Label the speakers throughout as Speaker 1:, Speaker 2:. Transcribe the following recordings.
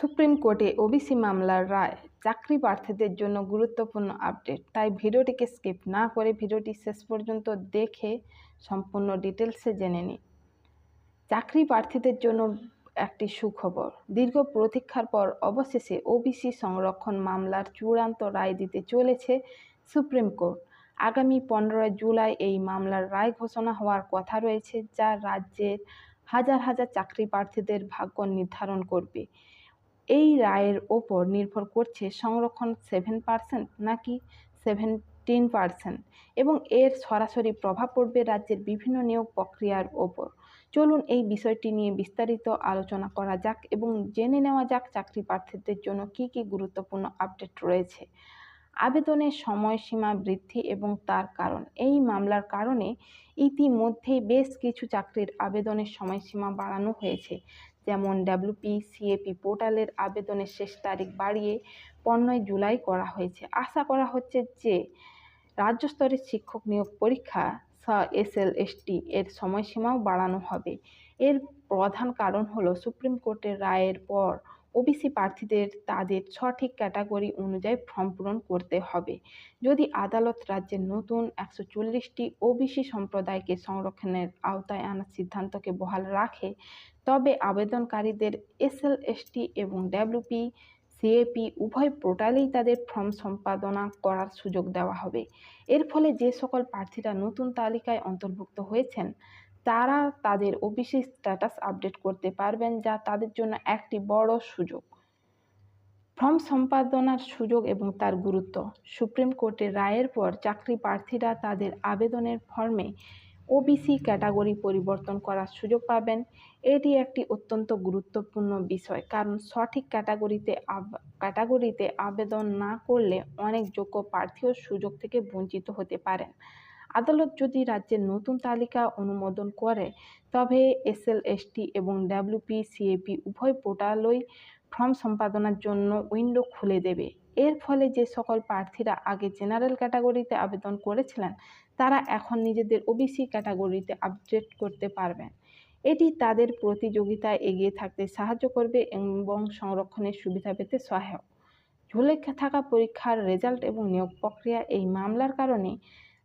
Speaker 1: Supreme কোর্টে OBC মামলার রায়, চাকরি প্রার্থীদের জন্য গুরুত্বপূর্ণ আপডেট। তাই ভিডিওটিকে স্কিপ না করে ভিডিওটি শেষ পর্যন্ত দেখে সম্পূর্ণ ডিটেলসে জেনে নিন। চাকরি প্রার্থীদের জন্য একটি সুখবর। দীর্ঘ প্রতীক্ষার পর অবশেষে ওবিসি সংরক্ষণ মামলার চূড়ান্ত রায় দিতে চলেছে সুপ্রিম কোর্ট। আগামী পনেরোই জুলাই এই মামলার রায় ঘোষণা হওয়ার কথা রয়েছে যা রাজ্যের হাজার হাজার চাকরি প্রার্থীদের ভাগ্য নির্ধারণ করবে। এই রায়ের ওপর নির্ভর করছে সংরক্ষণ সেভেন পার্সেন্ট নাকি সেভেন্টিন পার্সেন্ট এবং এর সরাসরি প্রভাব পড়বে রাজ্যের বিভিন্ন নিয়োগ প্রক্রিয়ার ওপর। চলুন এই বিষয়টি নিয়ে বিস্তারিত আলোচনা করা যাক এবং জেনে নেওয়া যাক চাকরি প্রার্থীদের জন্য কী কী গুরুত্বপূর্ণ আপডেট রয়েছে। আবেদনের সময়সীমা বৃদ্ধি এবং তার কারণ। এই মামলার কারণে ইতিমধ্যেই বেশ কিছু চাকরির আবেদনের সময়সীমা বাড়ানো হয়েছে। যেমন ডাব্লিউপি সিএপি পোর্টালের আবেদনের শেষ তারিখ বাড়িয়ে পনেরোই জুলাই করা হয়েছে। আশা করা হচ্ছে যে রাজ্য স্তরের শিক্ষক নিয়োগ পরীক্ষা এস এল এসটি এর সময়সীমাও বাড়ানো হবে। এর প্রধান কারণ হলো সুপ্রিম কোর্টের রায়ের পর ওবিসি প্রার্থীদের তাদের সঠিক ক্যাটাগরি অনুযায়ী ফর্ম পূরণ করতে হবে। যদি আদালত রাজ্যের নতুন একশো চল্লিশটি ওবিসি সম্প্রদায়কে সংরক্ষণের আওতায় আনার সিদ্ধান্তকে বহাল রাখে, তবে আবেদনকারীদের এসএল এসটি এবং ডাব্লিউপি সিএপি উভয় পোর্টালেই তাদের ফর্ম সম্পাদনা করার সুযোগ দেওয়া হবে। এর ফলে যে সকল প্রার্থীরা নতুন তালিকায় অন্তর্ভুক্ত হয়েছেন তারা তাদের ওবিসি স্ট্যাটাস আপডেট করতে পারবেন যা তাদের জন্য একটি বড় সুযোগ। ফর্ম সম্পাদনার সুযোগ এবং তার গুরুত্ব। সুপ্রিম কোর্টের রায়ের পর চাকরি প্রার্থীরা তাদের আবেদনের ফর্মে ওবিসি ক্যাটাগরি পরিবর্তন করার সুযোগ পাবেন। এটি একটি অত্যন্ত গুরুত্বপূর্ণ বিষয়, কারণ সঠিক ক্যাটাগরিতে ক্যাটাগরিতে আবেদন না করলে অনেক যোগ্য প্রার্থীও সুযোগ থেকে বঞ্চিত হতে পারেন। আদালত যদি রাজ্যের নতুন তালিকা অনুমোদন করে, তবে এসএল এসটি এবং ডাব্লিউপি সিএপি উভয় পোর্টালই ফর্ম সম্পাদনার জন্য উইন্ডো খুলে দেবে। এর ফলে যে সকল প্রার্থীরা আগে জেনারেল ক্যাটাগরিতে আবেদন করেছিলেন, তারা এখন নিজেদের ওবিসি ক্যাটাগরিতে আপডেট করতে পারবেন। এটি তাদের প্রতিযোগিতায় এগিয়ে থাকতে সাহায্য করবে এবং সংরক্ষণের সুবিধা পেতে সহায়ক। ঝুলে থাকা পরীক্ষার রেজাল্ট এবং নিয়োগ প্রক্রিয়া এই মামলার কারণে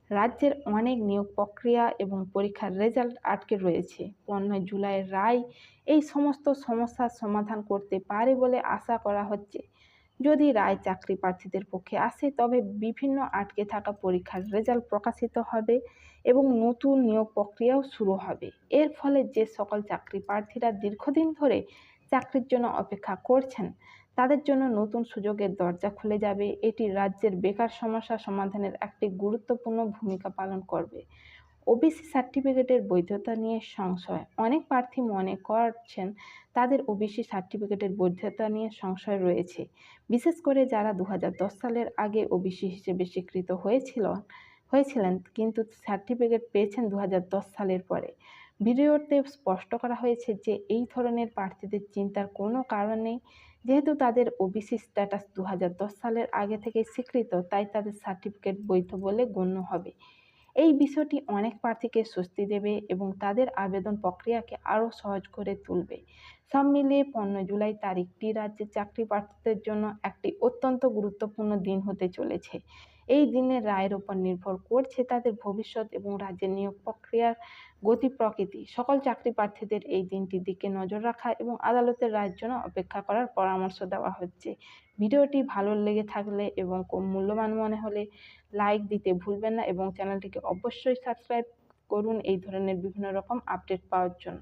Speaker 1: রাজ্যের অনেক নিয়োগ প্রক্রিয়া এবং পরীক্ষার রেজাল্ট আটকে রয়েছে। পনেরোই জুলাইয়ের রায় এই সমস্ত সমস্যার সমাধান করতে পারে বলে আশা করা হচ্ছে। যদি রায় চাকরি প্রার্থীদের পক্ষে আসে, তবে বিভিন্ন আটকে থাকা পরীক্ষার রেজাল্ট প্রকাশিত হবে এবং নতুন নিয়োগ প্রক্রিয়াও শুরু হবে। এর ফলে যে সকল চাকরি প্রার্থীরা দীর্ঘদিন ধরে চাকরির জন্য অপেক্ষা করছেন। তাদের জন্য নতুন সুযোগের দরজা খুলে যাবে। এটি রাজ্যের বেকার সমস্যা সমাধানের একটি গুরুত্বপূর্ণ ভূমিকা পালন করবে। ওবিসি সার্টিফিকেটের বৈধতা নিয়ে সংশয়। অনেক প্রার্থী মনে করছেন তাদের ওবিসি সার্টিফিকেটের বৈধতা নিয়ে সংশয় রয়েছে। বিশেষ করে যারা দু হাজার দশ সালের আগে ওবিসি হিসেবে স্বীকৃত হয়েছিল, হয়েছিলেন, কিন্তু সার্টিফিকেট পেয়েছেন দু হাজার দশ সালের পরে। ভিডিওতে স্পষ্ট করা হয়েছে যে এই ধরনের প্রার্থীদের চিন্তার কোনো কারণ নেই। যেহেতু তাদের ওবিসি স্ট্যাটাস দু হাজার দশ সালের আগে থেকে স্বীকৃত, তাই তাদের সার্টিফিকেট বৈধ বলে গণ্য হবে। এই বিষয়টি অনেক প্রার্থীকে স্বস্তি দেবে এবং তাদের আবেদন প্রক্রিয়াকে আরও সহজ করে তুলবে। সব মিলিয়ে পনেরো জুলাই তারিখটি রাজ্যের চাকরি প্রার্থীদের জন্য একটি অত্যন্ত গুরুত্বপূর্ণ দিন হতে চলেছে। এই দিনের রায়ের ওপর নির্ভর করছে তাদের ভবিষ্যৎ এবং রাজ্যের নিয়োগ প্রক্রিয়ার গতি প্রকৃতি। সকল চাকরি প্রার্থীদের এই দিনটির দিকে নজর রাখা এবং আদালতের রায়ের জন্য অপেক্ষা করার পরামর্শ দেওয়া হচ্ছে। ভিডিওটি ভালো লেগে থাকলে এবং মূল্যবান মনে হলে লাইক দিতে ভুলবেন না এবং চ্যানেলটিকে অবশ্যই সাবস্ক্রাইব করুন। এই ধরনের বিভিন্ন রকম আপডেট পাওয়ার জন্য।